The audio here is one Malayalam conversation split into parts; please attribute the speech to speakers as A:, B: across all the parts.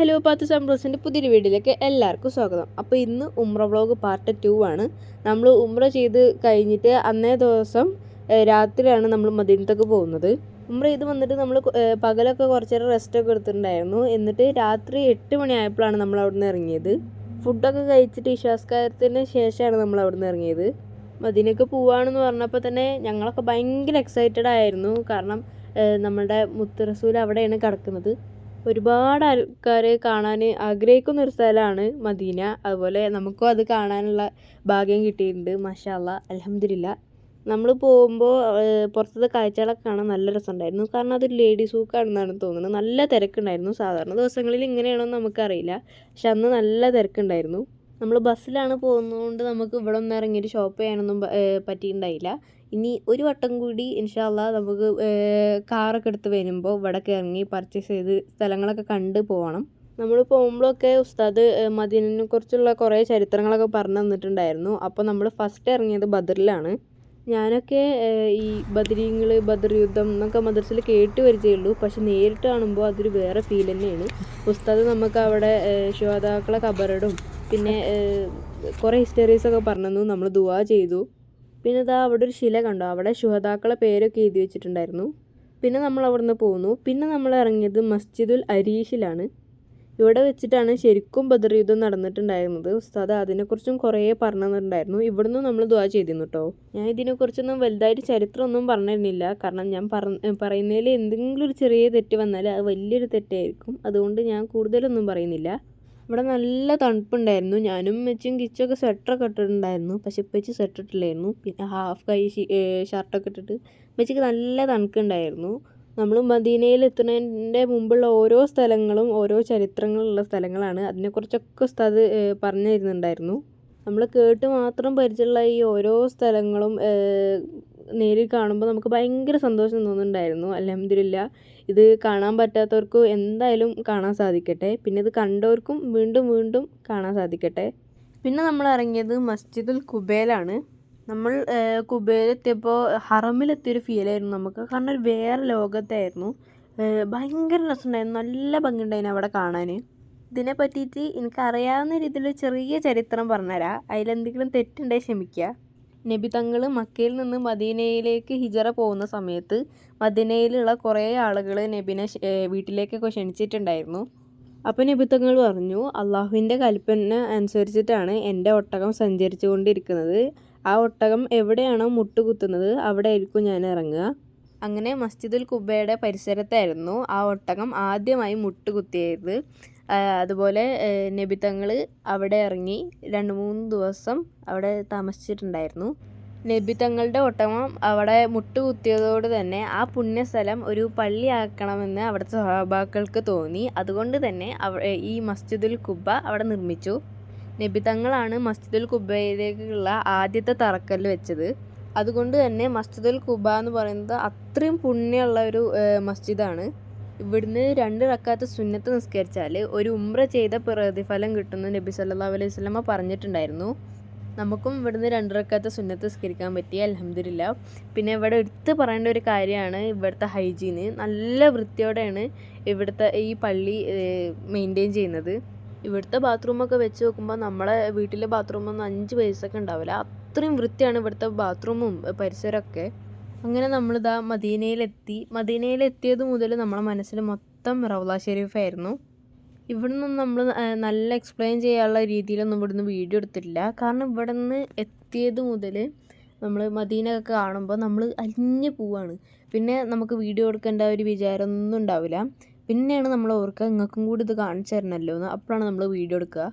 A: ഹലോ പാത്തു സംബ്രോസിന്റെ പുതിയൊരു വീഡിയോയിലേക്ക് എല്ലാവർക്കും സ്വാഗതം. അപ്പോൾ ഇന്ന് ഉമ്ര വ്ളോഗ് പാർട്ട് ടു ആണ്. നമ്മൾ ഉമ്ര ചെയ്ത് കഴിഞ്ഞിട്ട് അന്നേ ദിവസം രാത്രിയാണ് നമ്മൾ മദീനത്തേക്ക് പോകുന്നത്. ഉമ്ര ചെയ്ത് വന്നിട്ട് നമ്മൾ പകലൊക്കെ കുറച്ച് നേരം റെസ്റ്റൊക്കെ എടുത്തിട്ടുണ്ടായിരുന്നു. എന്നിട്ട് രാത്രി എട്ട് മണിയായപ്പോഴാണ് നമ്മൾ അവിടെ നിന്ന് ഇറങ്ങിയത്. ഫുഡൊക്കെ കഴിച്ചിട്ട് വിശ്വാസകാരത്തിന് ശേഷമാണ് നമ്മൾ അവിടെ നിന്ന് ഇറങ്ങിയത്. മദീനക്ക് പോവാണെന്ന് പറഞ്ഞപ്പോൾ തന്നെ ഞങ്ങളൊക്കെ ഭയങ്കര എക്സൈറ്റഡ് ആയിരുന്നു. കാരണം നമ്മളുടെ മുത്തറസൂൽ അവിടെയാണ് കിടക്കുന്നത്. ഒരുപാട് ആൾക്കാർ കാണാൻ ആഗ്രഹിക്കുന്ന ഒരു സ്ഥലമാണ് മദീന. അതുപോലെ നമുക്കും അത് കാണാനുള്ള ഭാഗ്യം കിട്ടിയിട്ടുണ്ട്. മഷാല്ല അലഹമില്ല നമ്മൾ പോകുമ്പോൾ പുറത്തത്തെ കാഴ്ചകളൊക്കെ കാണാൻ നല്ല രസമുണ്ടായിരുന്നു. കാരണം അത് ലേഡീസ് സൂക്കാണെന്നാണ് തോന്നുന്നത്. നല്ല തിരക്കുണ്ടായിരുന്നു. സാധാരണ ദിവസങ്ങളിൽ ഇങ്ങനെയാണോ എന്ന് നമുക്കറിയില്ല. പക്ഷെ അന്ന് നല്ല തിരക്കുണ്ടായിരുന്നു. നമ്മൾ ബസ്സിലാണ് പോകുന്നതുകൊണ്ട് നമുക്ക് ഇവിടെ ഒന്ന് ഇറങ്ങിയിട്ട് ഷോപ്പ് ചെയ്യാനൊന്നും പറ്റിയിട്ടുണ്ടായില്ല. ഇനി ഒരു വട്ടം കൂടി ഇൻഷാല്ല നമുക്ക് കാറൊക്കെ എടുത്ത് വരുമ്പോൾ ഇവിടെ ഇറങ്ങി പർച്ചേസ് ചെയ്ത് സ്ഥലങ്ങളൊക്കെ കണ്ട് പോകണം നമ്മൾ പോകുമ്പോഴൊക്കെ ഉസ്താദ് മദീനെ കുറിച്ചുള്ള കുറേ ചരിത്രങ്ങളൊക്കെ പറഞ്ഞു തന്നിട്ടുണ്ടായിരുന്നു. അപ്പോൾ നമ്മൾ ഫസ്റ്റ് ഇറങ്ങിയത് ബദറിലാണ്. ഞാനൊക്കെ ഈ ബദരീങ്ങൾ ബദർ യുദ്ധം എന്നൊക്കെ മദർസിൽ കേട്ട് വരികയുള്ളൂ പക്ഷെ നേരിട്ട് കാണുമ്പോൾ അതൊരു വേറെ ഫീൽ തന്നെയാണ്. ഉസ്താദ് നമുക്ക് അവിടെ ശുഹതാക്കളെ കബറടും പിന്നെ കുറെ കുറേ ഹിസ്റ്ററീസ് ഒക്കെ പറഞ്ഞു നമ്മൾ ദുവാ ചെയ്തു. പിന്നെ ഇതാ അവിടെ ഒരു ശില കണ്ടു. അവിടെ ശുഹതാക്കളെ പേരൊക്കെ എഴുതി വെച്ചിട്ടുണ്ടായിരുന്നു. പിന്നെ നമ്മൾ അവിടെ നിന്ന് പോന്നു. പിന്നെ നമ്മൾ ഇറങ്ങിയത് മസ്ജിദുൽ അരീഷിലാണ്. ഇവിടെ വെച്ചിട്ടാണ് ശരിക്കും ബദർ യുദ്ധം നടന്നിട്ടുണ്ടായിരുന്നത്. ഉസ്താദ് അതിനെക്കുറിച്ചും കുറേ പറഞ്ഞു തന്നിട്ടുണ്ടായിരുന്നു ഇവിടുന്ന് നമ്മൾ ദുവാ ചെയ്തിരുന്നു കേട്ടോ ഞാൻ ഇതിനെക്കുറിച്ചൊന്നും വലുതായിട്ട് ചരിത്രമൊന്നും പറഞ്ഞിരുന്നില്ല. കാരണം ഞാൻ പറയുന്നതിൽ എന്തെങ്കിലും ഒരു ചെറിയ തെറ്റ് വന്നാൽ അത് വലിയൊരു തെറ്റായിരിക്കും. അതുകൊണ്ട് ഞാൻ കൂടുതലൊന്നും പറയുന്നില്ല. ഇവിടെ നല്ല തണുപ്പുണ്ടായിരുന്നു. ഞാനും മെച്ചും കിച്ചൊക്കെ സ്വെറ്ററൊക്കെ ഇട്ടിട്ടുണ്ടായിരുന്നു. പക്ഷെ ഇപ്പച്ചി സ്വെറ്റർ ഇട്ടില്ലായിരുന്നു. പിന്നെ ഹാഫ് കൈ ഷർട്ടൊക്കെ ഇട്ടിട്ട് മെച്ചിക്ക് നല്ല തണുക്കുണ്ടായിരുന്നു. നമ്മൾ മദീനയിൽ എത്തുന്നതിന്റെ മുമ്പുള്ള ഓരോ സ്ഥലങ്ങളും ഓരോ ചരിത്രങ്ങളുള്ള സ്ഥലങ്ങളാണ്. അതിനെക്കുറിച്ചൊക്കെ ഉസ്താദ് പറഞ്ഞു തരുന്നുണ്ടായിരുന്നു. നമ്മൾ കേട്ട് മാത്രം പരിചയമുള്ള ഈ ഓരോ സ്ഥലങ്ങളും നേരിൽ കാണുമ്പോൾ നമുക്ക് ഭയങ്കര സന്തോഷം തോന്നുന്നുണ്ടായിരുന്നു. അലഹമില്ല ഇത് കാണാൻ പറ്റാത്തവർക്ക് എന്തായാലും കാണാൻ സാധിക്കട്ടെ. പിന്നെ ഇത് കണ്ടവർക്കും വീണ്ടും വീണ്ടും കാണാൻ സാധിക്കട്ടെ. പിന്നെ നമ്മൾ ഇറങ്ങിയത് മസ്ജിദുൽ കുബേലാണ്. നമ്മൾ കുബേലെത്തിയപ്പോൾ ഹറമിലെത്തിയൊരു ഫീലായിരുന്നു നമുക്ക്. കാരണം ഒരു വേറെ ലോകത്തായിരുന്നു. ഭയങ്കര രസമുണ്ടായിരുന്നു. നല്ല ഭംഗിയുണ്ടായിരുന്നു അവിടെ കാണാൻ ഇതിനെ പറ്റിയിട്ട് എനിക്കറിയാവുന്ന രീതിയിൽ ചെറിയ ചരിത്രം പറഞ്ഞുതരാം. അതിലെന്തെങ്കിലും തെറ്റുണ്ടെങ്കിൽ ക്ഷമിക്കുക. നബി തങ്ങൾ മക്കയിൽ നിന്ന് മദീനയിലേക്ക് ഹിജറ പോകുന്ന സമയത്ത് മദീനയിലുള്ള കുറേ ആളുകൾ നബിനെ വീട്ടിലേക്കൊക്കെ ക്ഷണിച്ചിട്ടുണ്ടായിരുന്നു. അപ്പോൾ നബി തങ്ങൾ പറഞ്ഞു അള്ളാഹുവിന്റെ കൽപ്പന അനുസരിച്ചിട്ടാണ് എന്റെ ഒട്ടകം സഞ്ചരിച്ചു കൊണ്ടിരിക്കുന്നത് ആ ഒട്ടകം എവിടെയാണോ മുട്ടുകുത്തുന്നത് അവിടെ ആയിരിക്കും ഞാൻ ഇറങ്ങുക. അങ്ങനെ മസ്ജിദുൽ കുബയുടെ പരിസരത്തായിരുന്നു ആ ഒട്ടകം ആദ്യമായി മുട്ടുകുത്തിയത്. അതുപോലെ നബി തങ്ങൾ അവിടെ ഇറങ്ങി രണ്ട് മൂന്ന് ദിവസം അവിടെ താമസിച്ചിട്ടുണ്ടായിരുന്നു. നബി തങ്ങളുടെ ഒട്ടകം അവിടെ മുട്ടുകുത്തിയതോട് തന്നെ ആ പുണ്യസ്ഥലം ഒരു പള്ളിയാക്കണമെന്ന് അവിടുത്തെ സഹാബാക്കൾക്ക് തോന്നി. അതുകൊണ്ട് തന്നെ ഈ മസ്ജിദുൽ കുബ്ബ അവിടെ നിർമ്മിച്ചു. നബി തങ്ങളാണ് മസ്ജിദുൽ കുബ്ബയിലേക്കുള്ള ആദ്യത്തെ തറക്കല്ല് വെച്ചത്. അതുകൊണ്ട് തന്നെ മസ്ജിദുൽ കുബ എന്ന് പറയുന്നത് അത്രയും പുണ്യമുള്ള ഒരു മസ്ജിദാണ്. ഇവിടുന്ന് രണ്ട് റക്കാത്ത് സുന്നത്ത് നിസ്കരിച്ചാൽ ഒരു ഉംറ ചെയ്ത പ്രതിഫലം കിട്ടുന്ന നബി സല്ലാ അലൈഹി വസല്ലമ പറഞ്ഞിട്ടുണ്ടായിരുന്നു. നമുക്കും ഇവിടുന്ന് രണ്ട് റക്കാത്ത് സുന്നത്ത് നിസ്കരിക്കാൻ പറ്റി അലഹമില്ല പിന്നെ ഇവിടെ എടുത്ത് പറയേണ്ട ഒരു കാര്യമാണ് ഇവിടുത്തെ ഹൈജീന്. നല്ല വൃത്തിയോടെയാണ് ഇവിടുത്തെ ഈ പള്ളി മെയിന്റെയിൻ ചെയ്യുന്നത്. ഇവിടുത്തെ ബാത്റൂമൊക്കെ വെച്ച് നോക്കുമ്പോൾ നമ്മളെ വീട്ടിലെ ബാത്റൂമൊന്നും അഞ്ച് പൈസ ഒക്കെ ഉണ്ടാവില്ല. അത്രയും വൃത്തിയാണ് ഇവിടുത്തെ ബാത്റൂമും പരിസരമൊക്കെ. അങ്ങനെ നമ്മളിതാ മദീനയിലെത്തി. മദീനയിലെത്തിയത് മുതൽ നമ്മളെ മനസ്സിൽ മൊത്തം റൗള ഷെരീഫായിരുന്നു ഇവിടുന്ന് നമ്മൾ നല്ല എക്സ്പ്ലെയിൻ ചെയ്യാനുള്ള രീതിയിലൊന്നും ഇവിടുന്ന് വീഡിയോ എടുത്തിട്ടില്ല. കാരണം ഇവിടുന്ന് എത്തിയത് മുതൽ നമ്മൾ മദീന ഒക്കെ കാണുമ്പോൾ നമ്മൾ അലിഞ്ഞു പോവാണ്. പിന്നെ നമുക്ക് വീഡിയോ എടുക്കേണ്ട ഒരു വിചാരമൊന്നും ഉണ്ടാവില്ല. പിന്നെയാണ് നമ്മൾ ഓർക്കുക നിങ്ങൾക്കും കൂടി ഇത് കാണിച്ചു തരണമല്ലോ എന്ന്. അപ്പോഴാണ് നമ്മൾ വീഡിയോ എടുക്കുക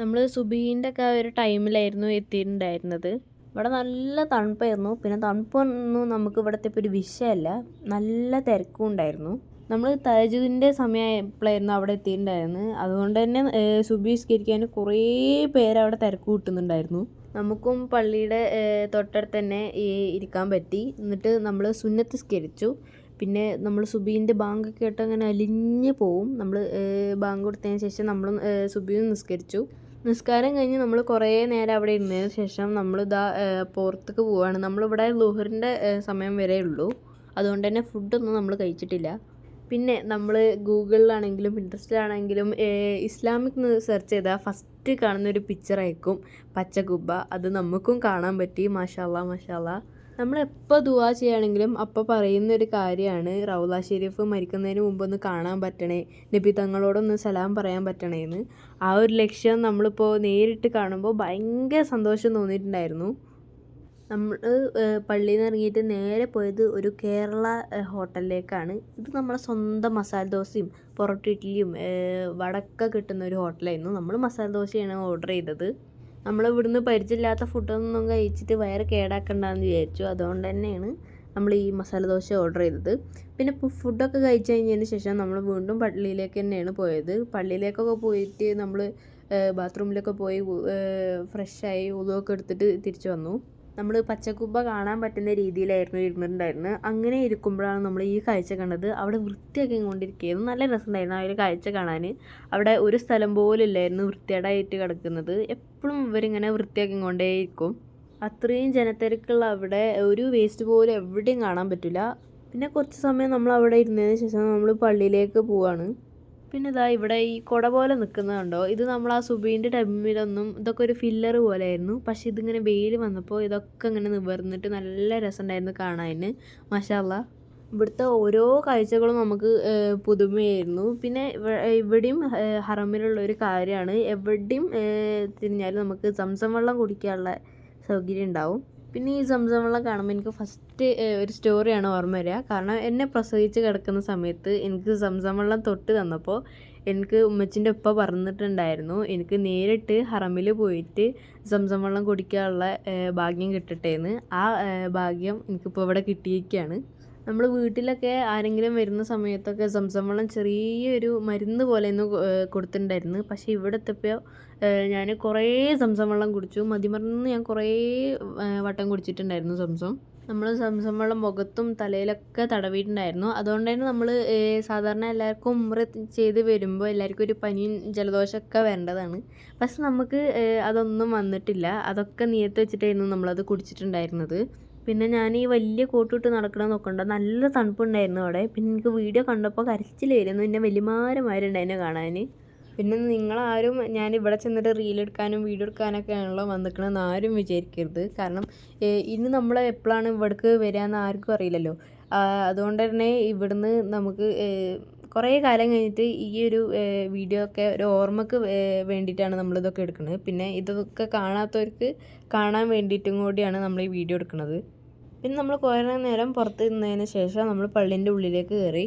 A: നമ്മൾ സുബീന്റെ ഒക്കെ ഒരു ടൈമിലായിരുന്നു എത്തിയിട്ടുണ്ടായിരുന്നത്. ഇവിടെ നല്ല തണുപ്പായിരുന്നു. പിന്നെ തണുപ്പൊന്നും നമുക്ക് ഇവിടുത്തെ ഇപ്പോൾ ഒരു വിഷയമല്ല. നല്ല തിരക്കും ഉണ്ടായിരുന്നു. നമ്മൾ തജുദിന്റെ സമയമായപ്പോഴായിരുന്നു അവിടെ എത്തിയിട്ടുണ്ടായിരുന്നത്. അതുകൊണ്ട് തന്നെ ഏഹ്, സുബി കുറേ പേര് അവിടെ തിരക്ക് കൂട്ടുന്നുണ്ടായിരുന്നു. നമുക്കും പള്ളിയുടെ തൊട്ടടുത്ത് തന്നെ ഇരിക്കാൻ പറ്റി. എന്നിട്ട് നമ്മൾ സുന്നത്ത് സ്കരിച്ചു പിന്നെ നമ്മൾ സുബീന്റെ ബാങ്ക് കേട്ട് അങ്ങനെ അലിഞ്ഞ് പോവും. നമ്മൾ ബാങ്ക് കൊടുത്തതിന് ശേഷം നമ്മളും സുബിയും നിസ്കരിച്ചു. നിസ്കാരം കഴിഞ്ഞ് നമ്മൾ കുറേ നേരം അവിടെ ഇരുന്നതിന് ശേഷം നമ്മൾ ഇതാ പുറത്തേക്ക് പോവുകയാണ് നമ്മളിവിടെ ലുഹറിന്റെ സമയം വരെ ഉള്ളൂ. അതുകൊണ്ട് തന്നെ ഫുഡൊന്നും നമ്മൾ കഴിച്ചിട്ടില്ല. പിന്നെ നമ്മൾ ഗൂഗിളിലാണെങ്കിലും പിൻട്രസ്റ്റിലാണെങ്കിലും ഇസ്ലാമിക് സെർച്ച് ചെയ്താൽ ഫസ്റ്റ് കാണുന്ന ഒരു പിക്ചർ ആയിരിക്കും പച്ച കുബ്ബ അത് നമുക്കും കാണാൻ പറ്റി. മാഷാല്ല മാഷാല്ലാ നമ്മൾ എപ്പോൾ ദുവാ ചെയ്യുകയാണെങ്കിലും അപ്പോൾ പറയുന്ന ഒരു കാര്യമാണ്. റൗല ഷെരീഫ് മരിക്കുന്നതിന് മുമ്പ് ഒന്ന് കാണാൻ പറ്റണേ. നബി തങ്ങളോടൊന്ന് സലാം പറയാൻ പറ്റണേന്ന്. ആ ഒരു ലക്ഷ്യം നമ്മളിപ്പോൾ നേരിട്ട് കാണുമ്പോൾ ഭയങ്കര സന്തോഷം തോന്നിയിട്ടുണ്ടായിരുന്നു. നമ്മൾ പള്ളിയിൽ നിന്ന് ഇറങ്ങിയിട്ട് നേരെ പോയത് ഒരു കേരള ഹോട്ടലിലേക്കാണ്. ഇത് നമ്മളെ സ്വന്തം മസാല ദോശയും പൊറോട്ട ഇഡ്ഡലിയും വടക്ക കിട്ടുന്ന ഒരു ഹോട്ടലായിരുന്നു. നമ്മൾ മസാല ദോശയാണ് ഓർഡർ ചെയ്തത്. നമ്മൾ ഇവിടുന്ന് പരിചയമില്ലാത്ത ഫുഡൊന്നും കഴിച്ചിട്ട് വയറ് കേടാക്കണ്ടെന്ന് വിചാരിച്ചു. അതുകൊണ്ട് തന്നെയാണ് നമ്മൾ ഈ മസാല ദോശ ഓർഡർ ചെയ്തത്. പിന്നെ ഫുഡൊക്കെ കഴിച്ചു കഴിഞ്ഞതിന് ശേഷം നമ്മൾ വീണ്ടും പള്ളിയിലേക്ക് തന്നെയാണ് പോയത്. പള്ളിയിലേക്കൊക്കെ പോയിട്ട് നമ്മൾ ബാത്റൂമിലൊക്കെ പോയി ഫ്രഷായി ഉതുവൊക്കെ എടുത്തിട്ട് തിരിച്ചു വന്നു. നമ്മൾ പച്ചക്കുബ്ബ കാണാൻ പറ്റുന്ന രീതിയിലായിരുന്നു ഇരുന്നിട്ടുണ്ടായിരുന്നത് അങ്ങനെ ഇരിക്കുമ്പോഴാണ് നമ്മൾ ഈ കാഴ്ച കണ്ടത്. അവിടെ വൃത്തിയൊക്കെ കൊണ്ടിരിക്കുകയായിരുന്നു നല്ല രസമുണ്ടായിരുന്നു ആ ഒരു കാഴ്ച കാണാൻ അവിടെ ഒരു സ്ഥലം പോലും ഇല്ലായിരുന്നു വൃത്തികേടായിട്ട് കിടക്കുന്നത്. എപ്പോഴും ഇവരിങ്ങനെ വൃത്തിയാക്കി കൊണ്ടേയിരിക്കും. അത്രയും ജനത്തിരക്കുള്ള അവിടെ ഒരു വേസ്റ്റ് പോലും എവിടെയും കാണാൻ പറ്റില്ല. പിന്നെ കുറച്ച് സമയം നമ്മൾ അവിടെ ഇരുന്നതിന് ശേഷം നമ്മൾ പള്ളിയിലേക്ക് പോവാണ്. പിന്നെ ഇതാ ഇവിടെ ഈ കുട പോലെ നിൽക്കുന്നത് കണ്ടോ? ഇത് നമ്മൾ ആ സുബീന്റെ ടൈമിലൊന്നും ഇതൊക്കെ ഒരു ഫില്ലർ പോലെയായിരുന്നു. പക്ഷേ ഇതിങ്ങനെ വെയിൽ വന്നപ്പോൾ ഇതൊക്കെ ഇങ്ങനെ നിവർന്നിട്ട് നല്ല രസമുണ്ടായിരുന്നു കാണാൻ മഷാല്ല ഇവിടുത്തെ ഓരോ കാഴ്ചകളും നമുക്ക് പുതുമയായിരുന്നു. പിന്നെ ഇവിടെയും ഹറമിലുള്ള ഒരു കാര്യമാണ്. എവിടെയും തിരിഞ്ഞാലും നമുക്ക് സംസം വെള്ളം കുടിക്കാനുള്ള സൗകര്യം ഉണ്ടാവും. പിന്നെ ഈ സംസം വെള്ളം കാണുമ്പോൾ എനിക്ക് ഫസ്റ്റ് ഒരു സ്റ്റോറിയാണ് ഓർമ്മ വരിക. കാരണം എന്നെ പ്രസവിച്ച് കിടക്കുന്ന സമയത്ത് എനിക്ക് സംസം വെള്ളം തൊട്ട് തന്നപ്പോൾ എനിക്ക് ഉമ്മച്ചിന്റെ ഉപ്പ പറഞ്ഞിട്ടുണ്ടായിരുന്നു എനിക്ക് നേരിട്ട് ഹറമിൽ പോയിട്ട് സംസം വെള്ളം കുടിക്കാനുള്ള ഭാഗ്യം കിട്ടട്ടെ എന്ന് ആ ഭാഗ്യം എനിക്കിപ്പോൾ ഇവിടെ കിട്ടിയിരിക്കുകയാണ് നമ്മൾ വീട്ടിലൊക്കെ ആരെങ്കിലും വരുന്ന സമയത്തൊക്കെ സംസം വെള്ളം ചെറിയൊരു മരുന്ന് പോലെയൊന്ന് കൊടുത്തിട്ടുണ്ടായിരുന്നു പക്ഷേ ഇവിടെ എത്തിയപ്പോൾ ഞാൻ കുറേ സംസം വെള്ളം കുടിച്ചു. മതിമറന്ന് ഞാൻ കുറേ വട്ടം കുടിച്ചിട്ടുണ്ടായിരുന്നു സംസം. നമ്മൾ സംസം വെള്ളം മുഖത്തും തലയിലൊക്കെ തടവിയിട്ടുണ്ടായിരുന്നു. അതുകൊണ്ട് തന്നെ നമ്മൾ സാധാരണ എല്ലാവർക്കും ഉമ്ര ചെയ്ത് വരുമ്പോൾ എല്ലാവർക്കും ഒരു പനിയും ജലദോഷമൊക്കെ വേണ്ടതാണ് പക്ഷെ നമുക്ക് അതൊന്നും വന്നിട്ടില്ല. അതൊക്കെ നിയത്ത് വെച്ചിട്ടായിരുന്നു നമ്മളത് കുടിച്ചിട്ടുണ്ടായിരുന്നത്. പിന്നെ ഞാൻ ഈ വലിയ കോട്ടിട്ട് നടക്കണം നോക്കണ്ട. നല്ല തണുപ്പുണ്ടായിരുന്നു അവിടെ. പിന്നെ എനിക്ക് വീഡിയോ കണ്ടപ്പോൾ കരച്ചിൽ വരുന്നു. എന്റെ വലിയമാരമാരുണ്ടായിരുന്നു കാണാൻ പിന്നെ നിങ്ങളാരും ഞാൻ ഇവിടെ ചെന്നിട്ട് റീൽ എടുക്കാനും വീഡിയോ എടുക്കാനൊക്കെ ആണല്ലോ വന്നിക്കണമെന്ന് ആരും വിചാരിക്കരുത്. കാരണം ഇന്ന് നമ്മൾ എപ്പോഴാണ് ഇവിടേക്ക് വരികയെന്ന് ആർക്കും അറിയില്ലല്ലോ. അതുകൊണ്ട് തന്നെ ഇവിടുന്ന് നമുക്ക് കുറേ കാലം കഴിഞ്ഞിട്ട് ഈ ഒരു വീഡിയോ ഒക്കെ ഒരു ഓർമ്മക്ക് വേണ്ടിയിട്ടാണ് നമ്മളിതൊക്കെ എടുക്കുന്നത് പിന്നെ ഇതൊക്കെ കാണാത്തവർക്ക് കാണാൻ വേണ്ടിയിട്ടും കൂടിയാണ് നമ്മൾ ഈ വീഡിയോ എടുക്കുന്നത് പിന്നെ നമ്മൾ കുറേ നേരം പുറത്ത് നിന്നതിന് ശേഷം നമ്മൾ പള്ളീന്റെ ഉള്ളിലേക്ക് കയറി.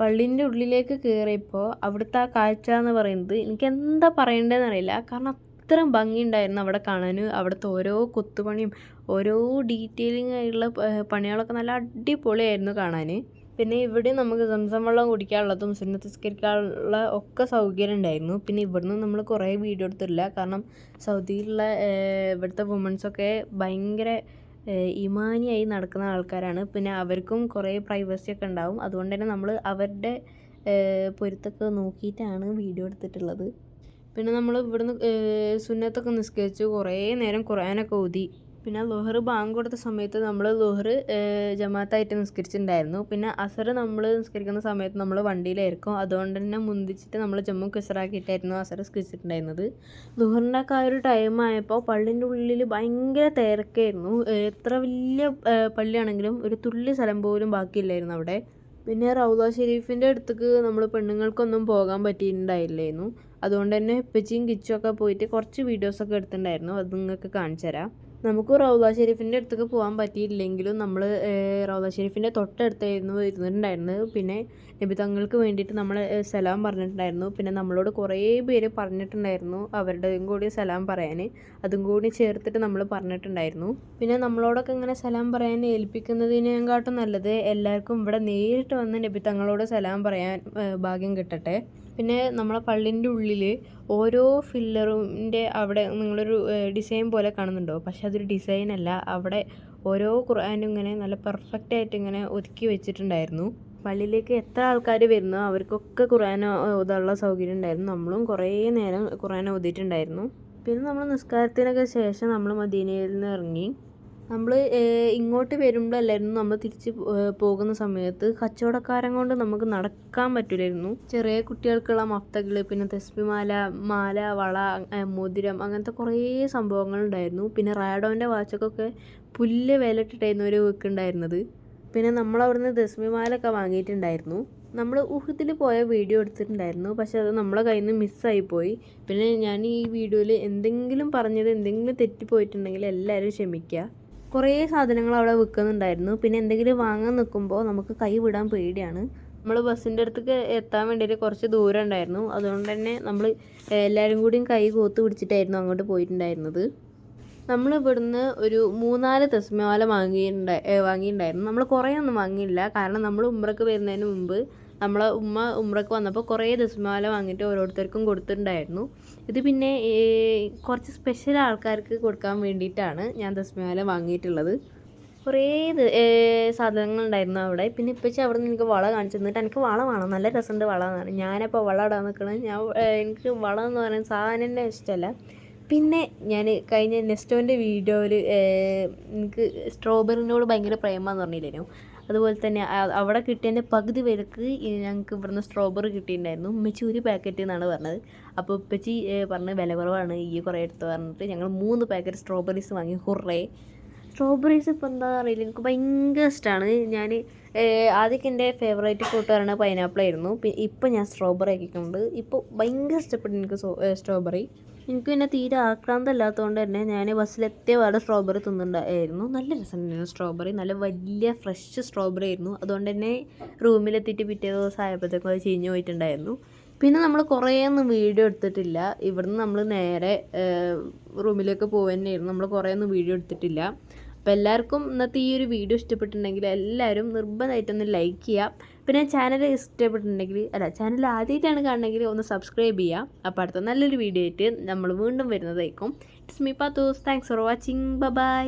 A: പള്ളീന്റെ ഉള്ളിലേക്ക് കയറിയപ്പോൾ അവിടുത്തെ ആ കാഴ്ച എന്ന് പറയുന്നത് എനിക്ക് എന്താ പറയേണ്ടതെന്ന് അറിയില്ല. കാരണം അത്രയും ഭംഗിയുണ്ടായിരുന്നു അവിടെ കാണാൻ അവിടുത്തെ ഓരോ കൊത്തുപണിയും ഓരോ ഡീറ്റെയിലിംഗ് ആയിട്ടുള്ള പണികളൊക്കെ നല്ല അടിപൊളിയായിരുന്നു കാണാൻ പിന്നെ ഇവിടെ നമുക്ക് സംസം വെള്ളം കുടിക്കാനുള്ളതും സുന്നത്തിസ്കരിക്കാനുള്ള ഒക്കെ സൗകര്യം ഉണ്ടായിരുന്നു. പിന്നെ ഇവിടുന്ന് നമ്മൾ കുറേ വീഡിയോ എടുത്തിട്ടില്ല. കാരണം സൗദിയിലുള്ള ഇവിടുത്തെ വുമൻസൊക്കെ ഭയങ്കര ഇമാനിയായി നടക്കുന്ന ആൾക്കാരാണ്. പിന്നെ അവർക്കും കുറേ പ്രൈവസി ഒക്കെ ഉണ്ടാവും. അതുകൊണ്ട് തന്നെ നമ്മൾ അവരുടെ പൊരുത്തൊക്കെ നോക്കിയിട്ടാണ് വീഡിയോ എടുത്തിട്ടുള്ളത്. പിന്നെ നമ്മൾ ഇവിടുന്ന് സുന്നത്തൊക്കെ നിസ്കരിച്ചു കുറേ നേരം ഖുർആനൊക്കെ ഓതി. പിന്നെ ലുഹർ ബാങ്ക് കൊടുത്ത സമയത്ത് നമ്മൾ ലുഹർ ജമാഅത്തായിട്ട് നിസ്കരിച്ചിട്ടുണ്ടായിരുന്നു. പിന്നെ അസർ നമ്മൾ നിസ്കരിക്കുന്ന സമയത്ത് നമ്മൾ വണ്ടിയിലായിരിക്കും. അതുകൊണ്ട് തന്നെ മുന്തിച്ചിട്ട് നമ്മൾ ജമ്മു കിസറാക്കിയിട്ടായിരുന്നു അസർ നിസ്കരിച്ചിട്ടുണ്ടായിരുന്നത്. ലുഹറിന്റെ ഒക്കെ ആ ഒരു ടൈം ആയപ്പോൾ പള്ളിന്റെ ഉള്ളിൽ ഭയങ്കര തിരക്കായിരുന്നു. എത്ര വലിയ പള്ളിയാണെങ്കിലും ഒരു തുള്ളി സ്ഥലം പോലും ബാക്കിയില്ലായിരുന്നു അവിടെ. പിന്നെ റൗദ ഷെരീഫിന്റെ അടുത്തേക്ക് നമ്മൾ പെണ്ണുങ്ങൾക്കൊന്നും പോകാൻ പറ്റിയിട്ടുണ്ടായില്ലായിരുന്നു. അതുകൊണ്ട് തന്നെ ഉപ്പച്ചിയും കിച്ചും ഒക്കെ പോയിട്ട് കുറച്ച് വീഡിയോസൊക്കെ എടുത്തിട്ടുണ്ടായിരുന്നു. അത് നിങ്ങൾക്ക് കാണിച്ചു തരാം നമുക്ക് റൗദ ഷെരീഫിന്റെ അടുത്തൊക്കെ പോകാൻ പറ്റിയില്ലെങ്കിലും നമ്മൾ റൗദ ഷെരീഫിന്റെ തൊട്ടടുത്തായിരുന്നു ഇരുന്നിട്ടുണ്ടായിരുന്നത്. പിന്നെ നബി തങ്ങൾക്ക് വേണ്ടിയിട്ട് നമ്മൾ സലാം പറഞ്ഞിട്ടുണ്ടായിരുന്നു. പിന്നെ നമ്മളോട് കുറേ പേര് പറഞ്ഞിട്ടുണ്ടായിരുന്നു അവരുടെയും കൂടി സലാം പറയാൻ അതും കൂടി ചേർത്തിട്ട് നമ്മൾ പറഞ്ഞിട്ടുണ്ടായിരുന്നു. പിന്നെ നമ്മളോടൊക്കെ ഇങ്ങനെ സലാം പറയാൻ ഏൽപ്പിക്കുന്നതിനെക്കാട്ടും നല്ലത് എല്ലാവർക്കും ഇവിടെ നേരിട്ട് വന്ന് നബി തങ്ങളോട് സലാം പറയാൻ ഭാഗ്യം കിട്ടട്ടെ. പിന്നെ നമ്മളെ പള്ളിന്റെ ഉള്ളിൽ ഓരോ ഫില്ലറിന്റെ അവിടെ നിങ്ങളൊരു ഡിസൈൻ പോലെ കാണുന്നുണ്ടോ? പക്ഷെ അതൊരു ഡിസൈൻ അല്ല. അവിടെ ഓരോ ഖുർആനും ഇങ്ങനെ നല്ല പെർഫെക്റ്റ് ആയിട്ട് ഇങ്ങനെ ഒതുക്കി വെച്ചിട്ടുണ്ടായിരുന്നു. പള്ളിയിലേക്ക് എത്ര ആൾക്കാർ വരുന്നു അവർക്കൊക്കെ ഖുർആൻ ഓതാനുള്ള സൗകര്യം ഉണ്ടായിരുന്നു. നമ്മളും കുറേ നേരം ഖുർആൻ ഓതിയിട്ടുണ്ടായിരുന്നു. പിന്നെ നമ്മൾ നിസ്കാരത്തിനൊക്കെ ശേഷം നമ്മൾ മദീനയിൽ നിന്ന് ഇറങ്ങി നമ്മൾ ഇങ്ങോട്ട് വരുമ്പോഴല്ലായിരുന്നു നമ്മൾ തിരിച്ച് പോകുന്ന സമയത്ത് കച്ചവടക്കാരൻ കൊണ്ട് നമുക്ക് നടക്കാൻ പറ്റില്ലായിരുന്നു ചെറിയ കുട്ടികൾക്കുള്ള മഫ്തകൾ പിന്നെ തെസ്പിമാല മാല വള മോതിരം അങ്ങനത്തെ കുറേ സംഭവങ്ങളുണ്ടായിരുന്നു. പിന്നെ റാഡോന്റെ വാച്ചൊക്കെ പുല്ല് വിലട്ടിട്ടായിരുന്നു ഒരു വെക്കുണ്ടായിരുന്നത് പിന്നെ നമ്മൾ നമ്മളവിടുന്ന് ദസ്മിമാലൊക്കെ വാങ്ങിയിട്ടുണ്ടായിരുന്നു. നമ്മൾ ഊഹത്തിൽ പോയ വീഡിയോ എടുത്തിട്ടുണ്ടായിരുന്നു. പക്ഷെ അത് നമ്മളെ കയ്യിൽ നിന്ന് മിസ്സായിപ്പോയി പിന്നെ ഞാൻ ഈ വീഡിയോയിൽ എന്തെങ്കിലും പറഞ്ഞത് എന്തെങ്കിലും തെറ്റിപ്പോയിട്ടുണ്ടെങ്കിൽ എല്ലാവരും ക്ഷമിക്കുക കുറേ സാധനങ്ങൾ അവിടെ വിൽക്കുന്നുണ്ടായിരുന്നു. പിന്നെ എന്തെങ്കിലും വാങ്ങാൻ നിൽക്കുമ്പോൾ നമുക്ക് കൈ വിടാൻ പേടിയാണ്. നമ്മൾ ബസ്സിന്റെ അടുത്തേക്ക് എത്താൻ വേണ്ടിയിട്ട് കുറച്ച് ദൂരം ഉണ്ടായിരുന്നു. അതുകൊണ്ട് തന്നെ നമ്മൾ എല്ലാവരും കൂടിയും കൈ കോത്ത് പിടിച്ചിട്ടായിരുന്നു അങ്ങോട്ട് പോയിട്ടുണ്ടായിരുന്നത്. നമ്മൾ ഇവിടുന്ന് ഒരു മൂന്നാൽ തസ്മവാല വാങ്ങിയിട്ടുണ്ടായി വാങ്ങിയിട്ടുണ്ടായിരുന്നു. നമ്മൾ കുറേ ഒന്നും വാങ്ങിയില്ല. കാരണം നമ്മൾ ഉമ്രക്ക് വരുന്നതിന് മുമ്പ് നമ്മളെ ഉമ്മ ഉമ്രക്ക് വന്നപ്പോൾ കുറേ ദശമാല വാങ്ങിയിട്ട് ഓരോരുത്തർക്കും കൊടുത്തിട്ടുണ്ടായിരുന്നു. ഇത് പിന്നെ കുറച്ച് സ്പെഷ്യൽ ആൾക്കാർക്ക് കൊടുക്കാൻ വേണ്ടിയിട്ടാണ് ഞാൻ ദശമാല വാങ്ങിയിട്ടുള്ളത്. കുറേ സാധനങ്ങളുണ്ടായിരുന്നു അവിടെ. പിന്നെ ഇപ്പച്ചി അവിടെ നിന്ന് എനിക്ക് വള കാണിച്ചു തന്നിട്ട് എനിക്ക് വള വേണം. നല്ല രസമുണ്ട് വള എന്ന് പറഞ്ഞു ഞാനപ്പോൾ വള ഇടാൻ നിൽക്കണത് ഞാൻ എനിക്ക് വള എന്ന് പറയുന്ന സാധനം തന്നെ ഇഷ്ടമല്ല. പിന്നെ ഞാൻ കഴിഞ്ഞ നെസ്റ്റോന്റെ വീഡിയോയിൽ എനിക്ക് സ്ട്രോബെറിനോട് ഭയങ്കര പ്രേമെന്ന് പറഞ്ഞില്ലായിരുന്നു അതുപോലെ തന്നെ അവിടെ കിട്ടിയതിന്റെ പകുതി പേർക്ക് ഞങ്ങൾക്ക് ഇവിടുന്ന് സ്ട്രോബെറി കിട്ടിയിട്ടുണ്ടായിരുന്നു. ഉമ്മച്ചി ഒരു പാക്കറ്റ് എന്നാണ് പറഞ്ഞത്. അപ്പോൾ ഉപ്പച്ചി പറഞ്ഞ് വില കുറവാണ് ഈ കുറേ എടുത്ത് പറഞ്ഞിട്ട് ഞങ്ങൾ മൂന്ന് പാക്കറ്റ് സ്ട്രോബെറീസ് വാങ്ങി. കുറേ സ്ട്രോബെറീസ് ഇപ്പോൾ എന്താ അറിയില്ല എനിക്ക് ഭയങ്കര ഇഷ്ടമാണ് ഞാൻ ആദ്യമൊക്കെ എന്റെ ഫേവറേറ്റ് ഫ്രൂട്ട് പറയുന്നത് പൈനാപ്പിൾ ആയിരുന്നു ഇപ്പം ഞാൻ സ്ട്രോബെറി ആക്കിയിട്ടുണ്ട്. ഇപ്പോൾ ഭയങ്കര ഇഷ്ടപ്പെട്ടു എനിക്ക് സ്ട്രോബെറി എനിക്ക് പിന്നെ തീരെ ആക്രാന്തമല്ലാത്തതുകൊണ്ട് തന്നെ ഞാൻ ബസ്സിലെത്തിയ പാടെ സ്ട്രോബെറി തിന്നുണ്ടായിരുന്നു നല്ല രസമുണ്ടായിരുന്നു സ്ട്രോബെറി നല്ല വലിയ ഫ്രഷ് സ്ട്രോബെറി ആയിരുന്നു. അതുകൊണ്ട് തന്നെ റൂമിലെത്തിയിട്ട് പിറ്റേ ദിവസം ആയപ്പോഴത്തേക്കും അത് ചീഞ്ഞു പോയിട്ടുണ്ടായിരുന്നു. പിന്നെ നമ്മൾ കുറേ ഒന്നും വീഡിയോ എടുത്തിട്ടില്ല. ഇവിടുന്ന് നമ്മൾ നേരെ റൂമിലേക്ക് പോകുക തന്നെയായിരുന്നു നമ്മൾ കുറേ ഒന്നും വീഡിയോ എടുത്തിട്ടില്ല. അപ്പോൾ എല്ലാവർക്കും ഇന്നത്തെ ഈ ഒരു വീഡിയോ ഇഷ്ടപ്പെട്ടിട്ടുണ്ടെങ്കിൽ എല്ലാവരും നിർബന്ധമായിട്ടൊന്ന് ലൈക്ക് ചെയ്യുക. പിന്നെ ചാനൽ ഇഷ്ടപ്പെട്ടിട്ടുണ്ടെങ്കിൽ അല്ല ചാനൽ ആദ്യമായിട്ടാണ് കാണണമെങ്കിൽ ഒന്ന് സബ്സ്ക്രൈബ് ചെയ്യുക. അപ്പോൾ അടുത്ത നല്ലൊരു വീഡിയോ ആയിട്ട് നമ്മൾ വീണ്ടും വരുന്നതായിരിക്കും. It's me Pathus thanks for watching bye